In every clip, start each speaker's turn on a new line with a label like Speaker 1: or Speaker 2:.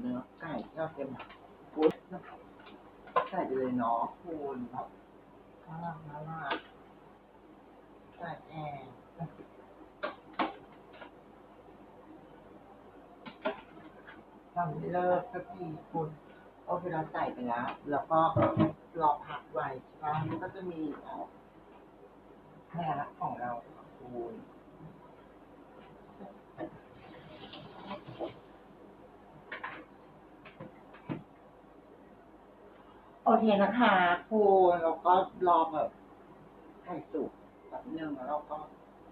Speaker 1: เนื้อไก่ที่เราเตรียมมาปุ๊บใส่ไปเลยเนาะคุณแบบน่ารักน่ากใส่แอร์ทำไม่เลิกสักทีคุณโอเคเราใส่ไปแล้ว แล้วก็รอพักไว้ใช่ไหมก็จะมีแม่รักของเราคุณ โอเคนะคะคุณแล้วก็รอแบบไข่สุกแบบนึงแล้วก็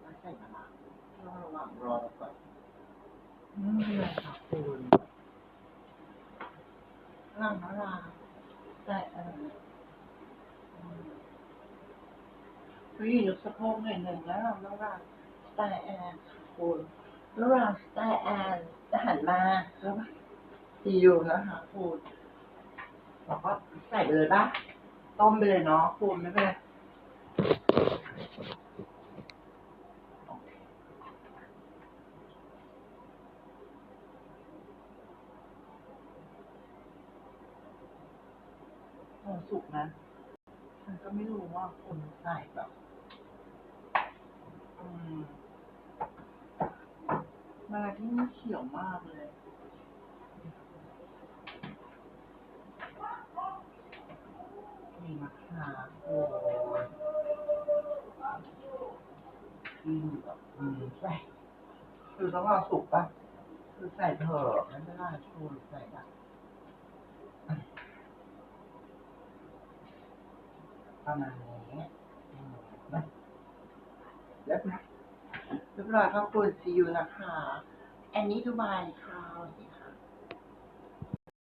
Speaker 1: มาใส่มะนาวแล้วระหว่างรอแล้วก็อืมเป็นไรค่ะคุณน่ารักน่ารักแต่เอออืมวิ่งสะโพกหน่อยหนึ่งแล้วเระหว่างแต่แอนคุณระหว่างแต่แอนจะหันมาแล้วก็ซีอูนะคะคุณ เราก็ใส่ไปเลยป่ะต้มไปเลยเนาะคุณไม่เป็นไรโอ้สุกนะฉันก็ไม่รู้ว่าคุณใส่แบบอืมมาที่นี่เขียวมากเลย นี่นะคะโอืมแบบอืมใส่คือต้องเอาสุกปะคือใส่เถอะไม่เป็นไรชูใส่ละประมาณนี้นะเรียบร้อยเรียบร้อยครับคุณซีอูนะคะอันนี้ดูบายค่ะสวัสดีค่ะ